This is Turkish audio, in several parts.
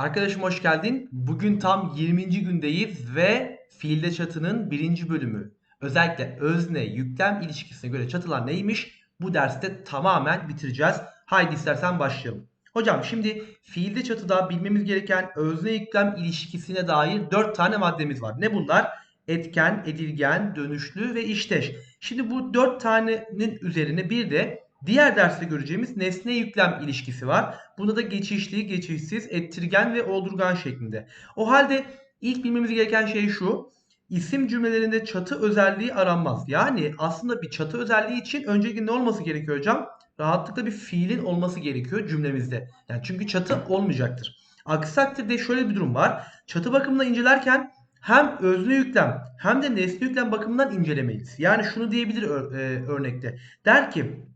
Arkadaşım hoş geldin. Bugün tam 20. gündeyiz ve fiilde çatının birinci bölümü. Özellikle özne yüklem ilişkisine göre çatılar neymiş? Bu derste tamamen bitireceğiz. Haydi istersen başlayalım. Hocam şimdi fiilde çatıda bilmemiz gereken özne yüklem ilişkisine dair 4 tane maddemiz var. Ne bunlar? Etken, edilgen, dönüşlü ve işteş. Şimdi bu 4 tanenin üzerine bir de diğer derste göreceğimiz nesne yüklem ilişkisi var. Bunda da geçişli, geçişsiz, ettirgen ve oldurgan şeklinde. O halde ilk bilmemiz gereken şey şu. İsim cümlelerinde çatı özelliği aranmaz. Yani aslında bir çatı özelliği için öncelikle ne olması gerekiyor hocam? Rahatlıkla bir fiilin olması gerekiyor cümlemizde. Yani çünkü çatı olmayacaktır. Aksi takdirde şöyle bir durum var. Çatı bakımından incelerken hem özne yüklem hem de nesne yüklem bakımından incelemeliyiz. Yani şunu diyebilir ör- e, örnekte. Der ki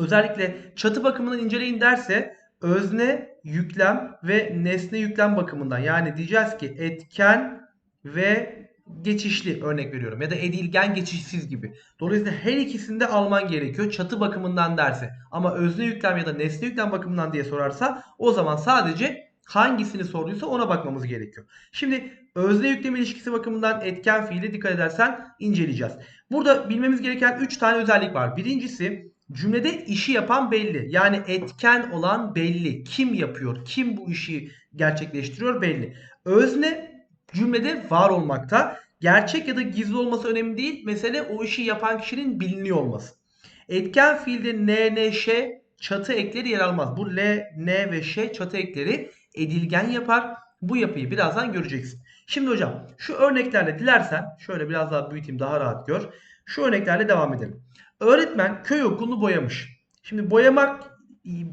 özellikle çatı bakımından inceleyin derse özne yüklem ve nesne yüklem bakımından yani diyeceğiz ki etken ve geçişli örnek veriyorum ya da edilgen geçişsiz gibi. Dolayısıyla her ikisini de alman gerekiyor çatı bakımından derse. Ama özne yüklem ya da nesne yüklem bakımından diye sorarsa o zaman sadece hangisini sorduysa ona bakmamız gerekiyor. Şimdi özne yüklem ilişkisi bakımından etken fiili dikkat edersen inceleyeceğiz. Burada bilmemiz gereken 3 tane özellik var. Birincisi cümlede işi yapan belli. Yani etken olan belli. Kim yapıyor? Kim bu işi gerçekleştiriyor belli. Özne cümlede var olmakta. Gerçek ya da gizli olması önemli değil. Mesele o işi yapan kişinin biliniyor olması. Etken fiilde n, n, ş çatı ekleri yer almaz. Bu l, n ve ş çatı ekleri edilgen yapar. Bu yapıyı birazdan göreceksin. Şimdi hocam şu örneklerle dilersen şöyle biraz daha büyüteyim daha rahat gör. Şu örneklerle devam edelim. Öğretmen köy okulunu boyamış. Şimdi boyamak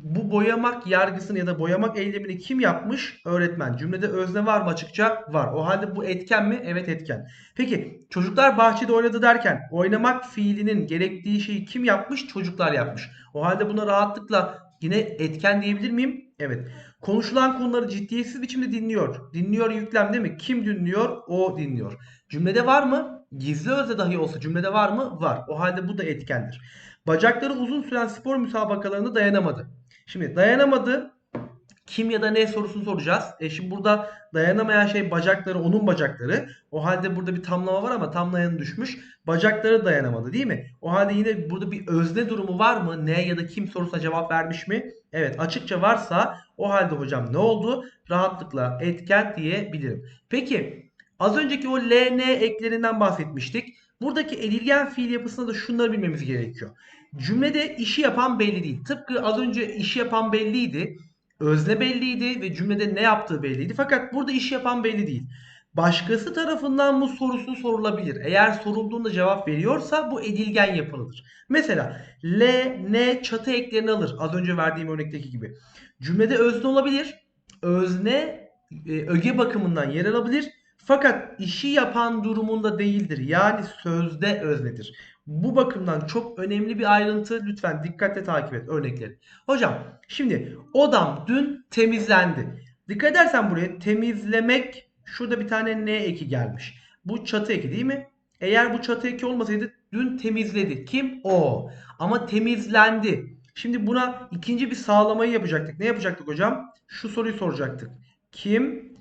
bu boyamak yargısını ya da boyamak eylemini kim yapmış? Öğretmen. Cümlede özne var mı açıkça? Var. O halde bu etken mi? Evet etken. Peki çocuklar bahçede oynadı derken oynamak fiilinin gerektiği şeyi kim yapmış? Çocuklar yapmış. O halde buna rahatlıkla yine etken diyebilir miyim? Evet. Konuşulan konuları ciddiyetsiz biçimde dinliyor. Dinliyor yüklem değil mi? Kim dinliyor? O dinliyor. Cümlede var mı? Gizli özne dahi olsa cümlede var mı? Var. O halde bu da etkendir. Bacakları uzun süren spor müsabakalarında dayanamadı. Şimdi dayanamadı. Kim ya da ne sorusunu soracağız. E şimdi burada dayanamayan şey bacakları onun bacakları. O halde burada bir tamlama var ama tamlayanı düşmüş. Bacakları dayanamadı değil mi? O halde yine burada bir özne durumu var mı? Ne ya da kim sorusuna cevap vermiş mi? Evet açıkça varsa o halde hocam ne oldu? Rahatlıkla etken diyebilirim. Peki az önceki o LN eklerinden bahsetmiştik. Buradaki edilgen fiil yapısında da şunları bilmemiz gerekiyor. Cümlede işi yapan belli değil. Tıpkı az önce işi yapan belliydi. Özne belliydi ve cümlede ne yaptığı belliydi. Fakat burada işi yapan belli değil. Başkası tarafından bu sorusu sorulabilir. Eğer sorulduğunda cevap veriyorsa bu edilgen yapılıdır. Mesela L, N çatı eklerini alır. Az önce verdiğim örnekteki gibi. Cümlede özne olabilir. Özne e, öge bakımından yer alabilir. Fakat işi yapan durumunda değildir. Yani sözde öznedir. Bu bakımdan çok önemli bir ayrıntı. Lütfen dikkatle takip et örnekleri. Hocam şimdi odam dün temizlendi. Dikkat edersen buraya temizlemek şurada bir tane ne eki gelmiş. Bu çatı eki değil mi? Eğer bu çatı eki olmasaydı dün temizledi. Kim? O. Ama temizlendi. Şimdi buna ikinci bir sağlamayı yapacaktık. Ne yapacaktık hocam? Şu soruyu soracaktık. Kim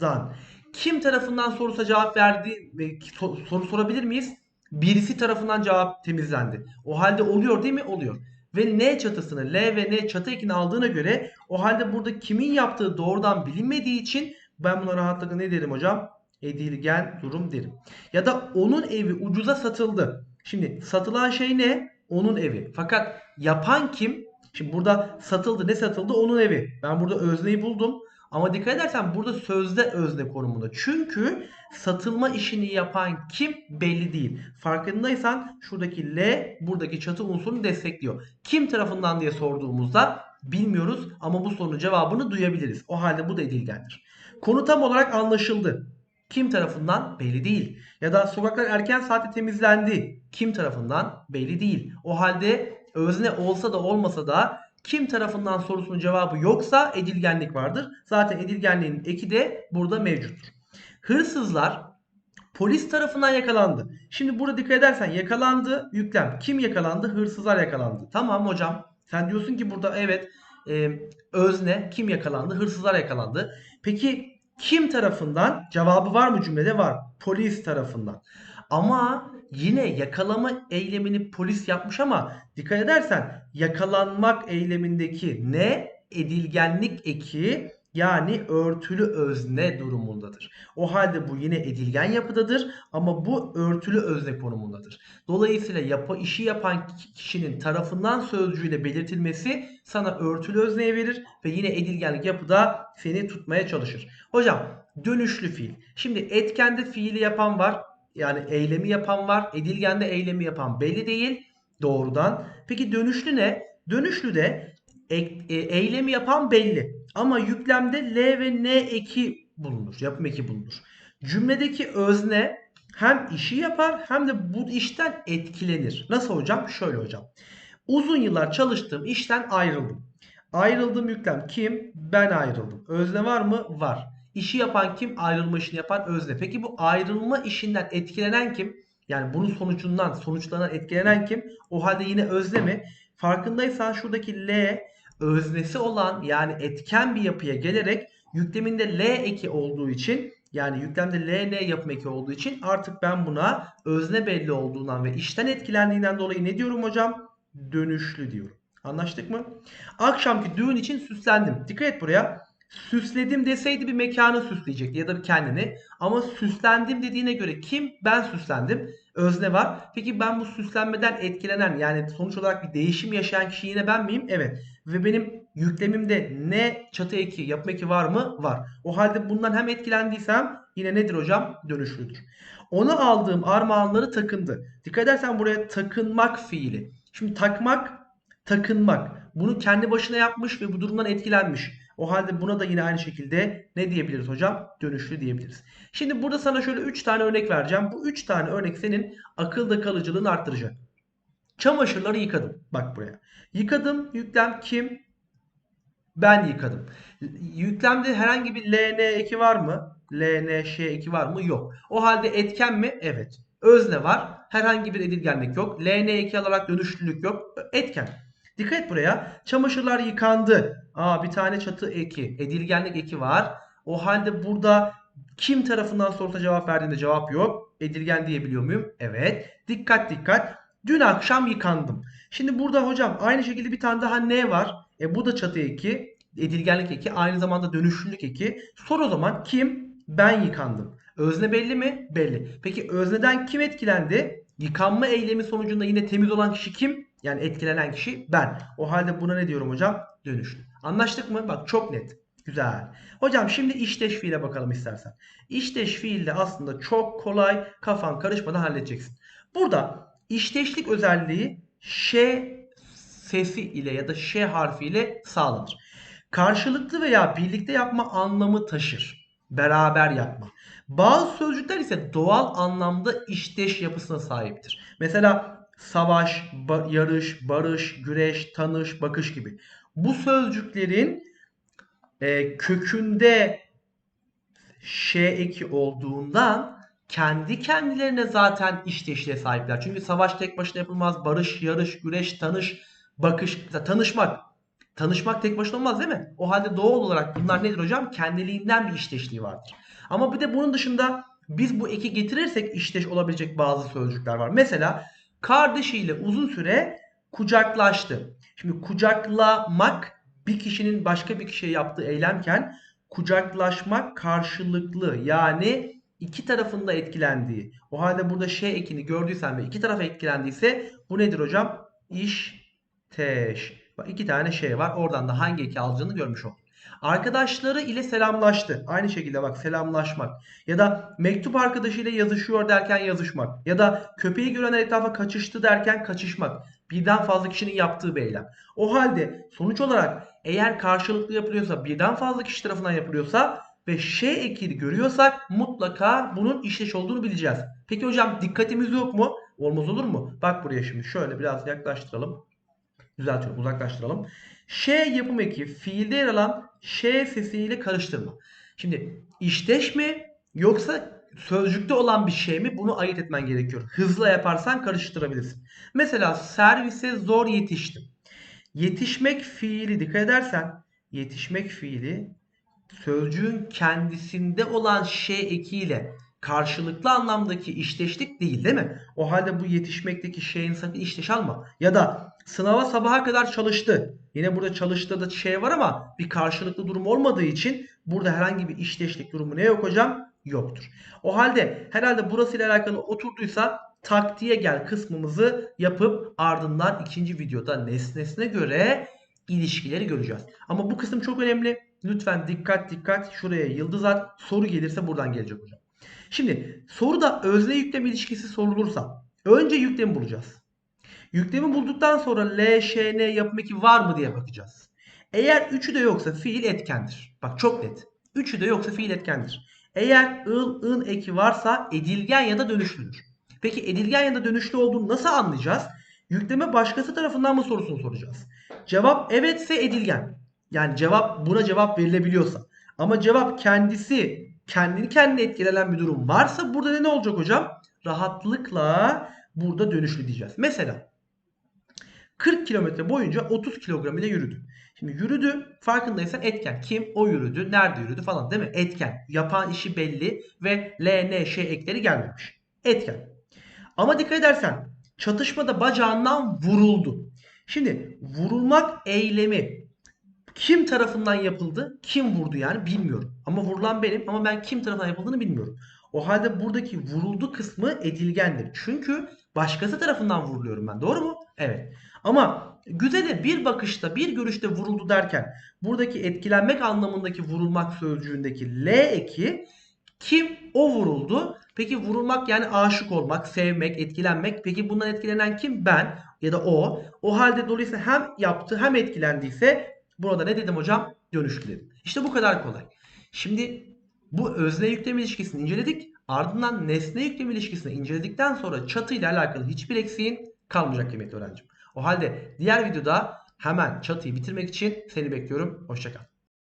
tarafından? Kim tarafından sorusa cevap verdi ve so- soru sorabilir miyiz? Birisi tarafından cevap temizlendi. O halde oluyor değil mi? Oluyor. Ve N çatısını L ve N çatı ekini aldığına göre o halde burada kimin yaptığı doğrudan bilinmediği için ben buna rahatlıkla ne derim hocam? Edilgen durum derim. Ya da onun evi ucuza satıldı. Şimdi satılan şey ne? Onun evi. Fakat yapan kim? Şimdi burada satıldı. Ne satıldı? Onun evi. Ben burada özneyi buldum. Ama dikkat edersen burada sözde özne konumunda. Çünkü satılma işini yapan kim belli değil. Farkındaysan şuradaki L buradaki çatı unsurunu destekliyor. Kim tarafından diye sorduğumuzda bilmiyoruz ama bu sorunun cevabını duyabiliriz. O halde bu da edilgendir. Konu tam olarak anlaşıldı. Kim tarafından belli değil. Ya da sokaklar erken saatte temizlendi. Kim tarafından belli değil. O halde özne olsa da olmasa da kim tarafından sorusunun cevabı yoksa edilgenlik vardır. Zaten edilgenliğin eki de burada mevcuttur. Hırsızlar polis tarafından yakalandı. Şimdi burada dikkat edersen yakalandı yüklem. Kim yakalandı? Hırsızlar yakalandı. Tamam hocam. Sen diyorsun ki burada evet e, Özne kim yakalandı? Hırsızlar yakalandı. Peki kim tarafından? Cevabı var mı cümlede? Var. Polis tarafından. Ama yine yakalama eylemini polis yapmış ama dikkat edersen yakalanmak eylemindeki ne? Edilgenlik eki yani örtülü özne durumundadır. O halde bu yine edilgen yapıdadır ama bu örtülü özne konumundadır. Dolayısıyla yapı işi yapan kişinin tarafından sözcüğüyle belirtilmesi sana örtülü özneye verir ve yine edilgenlik yapıda seni tutmaya çalışır. Hocam dönüşlü fiil. Şimdi etkende fiili yapan var. Yani eylemi yapan var. Edilgende eylemi yapan belli değil doğrudan. Peki dönüşlü ne? Dönüşlü de e, eylemi yapan belli. Ama yüklemde L ve N eki bulunur. Yapım eki bulunur. Cümledeki özne hem işi yapar hem de bu işten etkilenir. Nasıl hocam? Şöyle hocam. Uzun yıllar çalıştığım işten ayrıldım. Ayrıldığım yüklem kim? Ben ayrıldım. Özne var mı? Var. İşi yapan kim? Ayrılma işini yapan özne. Peki bu ayrılma işinden etkilenen kim? Yani bunun sonucundan, sonuçlanan etkilenen kim? O halde yine özne mi? Farkındaysan şuradaki L öznesi olan yani etken bir yapıya gelerek yükleminde L eki olduğu için yani yüklemde L N yapım eki olduğu için artık ben buna özne belli olduğundan ve işten etkilendiğinden dolayı ne diyorum hocam? Dönüşlü diyorum. Anlaştık mı? Akşamki düğün için süslendim. Dikkat et buraya. Süsledim deseydi bir mekanı süsleyecekti ya da kendini. Ama süslendim dediğine göre kim? Ben süslendim. Özne var. Peki ben bu süslenmeden etkilenen yani sonuç olarak bir değişim yaşayan kişi yine ben miyim? Evet. Ve benim yüklemimde ne çatı eki, yapım eki var mı? Var. O halde bundan hem etkilendiysem yine nedir hocam? Dönüşlüdür. Ona aldığım armağanları takındı. Dikkat edersen buraya takınmak fiili. Şimdi takmak, takınmak. Bunu kendi başına yapmış ve bu durumdan etkilenmiş. O halde buna da yine aynı şekilde ne diyebiliriz hocam? Dönüşlü diyebiliriz. Şimdi burada sana şöyle 3 tane örnek vereceğim. Bu 3 tane örnek senin akılda kalıcılığını arttıracak. Çamaşırları yıkadım. Bak buraya. Yıkadım. Yüklem kim? Ben yıkadım. Yüklemde herhangi bir LN eki var mı? LNŞ eki var mı? Yok. O halde etken mi? Evet. Özne var. Herhangi bir edilgenlik yok. LN eki alarak dönüşlülük yok. Etken. Dikkat et buraya. Çamaşırlar yıkandı. Aa bir tane çatı eki. Edilgenlik eki var. O halde burada kim tarafından sorsa cevap verdiğinde cevap yok. Edilgen diyebiliyor muyum? Evet. Dikkat dikkat. Dün akşam yıkandım. Şimdi burada hocam aynı şekilde bir tane daha ne var? E bu da çatı eki. Edilgenlik eki. Aynı zamanda dönüşlülük eki. Sor o zaman kim? Ben yıkandım. Özne belli mi? Belli. Peki özneden kim etkilendi? Yıkanma eylemi sonucunda yine temiz olan kişi kim? Yani etkilenen kişi ben. O halde buna ne diyorum hocam? Dönüşlü. Anlaştık mı? Bak çok net. Güzel. Hocam şimdi işteş fiile bakalım istersen. İşteş fiilde aslında çok kolay kafan karışmadan halledeceksin. Burada işteşlik özelliği ş sesi ile ya da ş harfiyle sağlanır. Karşılıklı veya birlikte yapma anlamı taşır. Beraber yapma. Bazı sözcükler ise doğal anlamda işteş yapısına sahiptir. Mesela savaş, ba yarış, barış, güreş, tanış, bakış gibi. Bu sözcüklerin e, kökünde ş eki olduğundan kendi kendilerine zaten işteşliğe sahipler. Çünkü savaş tek başına yapılmaz. Barış, yarış, güreş, tanış, bakış, tanışmak. Tanışmak tek başına olmaz değil mi? O halde doğal olarak bunlar nedir hocam? Kendiliğinden bir işteşliği vardır. Ama bir de bunun dışında biz bu eki getirirsek işteş olabilecek bazı sözcükler var. Mesela kardeşiyle uzun süre kucaklaştı. Şimdi kucaklamak bir kişinin başka bir kişiye yaptığı eylemken kucaklaşmak karşılıklı yani iki tarafında etkilendiği. O halde burada şey ekini gördüysen ve iki taraf etkilendiyse bu nedir hocam? İş, teş. Bak iki tane şey var. Oradan da hangi eki alacağını görmüş olduk. Arkadaşları ile selamlaştı. Aynı şekilde bak selamlaşmak. Ya da mektup arkadaşıyla yazışıyor derken yazışmak. Ya da köpeği gören etrafa kaçıştı derken kaçışmak. Birden fazla kişinin yaptığı bir eylem. O halde sonuç olarak eğer karşılıklı yapılıyorsa birden fazla kişi tarafından yapılıyorsa ve şey ekini görüyorsak mutlaka bunun işleş olduğunu bileceğiz. Peki hocam dikkatimiz yok mu? Olmaz olur mu? Bak buraya şimdi şöyle biraz yaklaştıralım. Düzeltiyorum uzaklaştıralım. Ş yapım eki fiilde yer alan ş sesiyle karıştırma. Şimdi işteş mi yoksa sözcükte olan bir şey mi bunu ayırt etmen gerekiyor. Hızlı yaparsan karıştırabilirsin. Mesela servise zor yetiştim. Yetişmek fiili dikkat edersen yetişmek fiili sözcüğün kendisinde olan şey ekiyle karşılıklı anlamdaki işteşlik değil değil mi? O halde bu yetişmekteki şeyin sakın işteş alma. Ya da sınava sabaha kadar çalıştı. Yine burada çalıştığı da şey var ama bir karşılıklı durum olmadığı için burada herhangi bir işteşlik durumu ne yok hocam? Yoktur. O halde herhalde burasıyla alakalı oturduysa taktiğe gel kısmımızı yapıp ardından ikinci videoda nesnesine göre ilişkileri göreceğiz. Ama bu kısım çok önemli. Lütfen dikkat dikkat şuraya yıldız at. Soru gelirse buradan gelecek hocam. Şimdi soruda özne yüklem ilişkisi sorulursa önce yüklemi bulacağız. Yüklemi bulduktan sonra L, Ş, N yapım eki var mı diye bakacağız. Eğer üçü de yoksa fiil etkendir. Bak çok net. Üçü de yoksa fiil etkendir. Eğer ıl, ın eki varsa edilgen ya da dönüşlüdür. Peki edilgen ya da dönüşlü olduğunu nasıl anlayacağız? Yükleme başkası tarafından mı sorusunu soracağız. Cevap evetse edilgen. Yani cevap buna cevap verilebiliyorsa. Ama cevap kendisi kendini kendine etkilenen bir durum varsa burada ne olacak hocam? Rahatlıkla burada dönüşlü diyeceğiz. Mesela 40 kilometre boyunca 30 kilogram ile yürüdü. Şimdi yürüdü farkındaysan etken. Kim? O yürüdü. Nerede yürüdü falan değil mi? Etken. Yapan işi belli ve L, N, Ş ekleri gelmemiş. Etken. Ama dikkat edersen çatışmada bacağından vuruldu. Şimdi vurulmak eylemi kim tarafından yapıldı? Kim vurdu yani bilmiyorum. Ama vurulan benim ama ben kim tarafından yapıldığını bilmiyorum. O halde buradaki vuruldu kısmı edilgendir. Çünkü başkası tarafından vuruluyorum ben. Doğru mu? Evet. Ama güzeli bir bakışta bir görüşte vuruldu derken buradaki etkilenmek anlamındaki vurulmak sözcüğündeki L eki kim o vuruldu? Peki vurulmak yani aşık olmak, sevmek, etkilenmek. Peki bundan etkilenen kim? Ben ya da o. O halde dolayısıyla hem yaptı hem etkilendiyse burada ne dedim hocam? Dönüşlü. İşte bu kadar kolay. Şimdi bu özne yüklem ilişkisini inceledik. Ardından nesne yüklem ilişkisini inceledikten sonra çatı ile alakalı hiçbir eksiğin kalmayacak kıymetli öğrencim. O halde diğer videoda hemen çatıyı bitirmek için seni bekliyorum. Hoşçakal.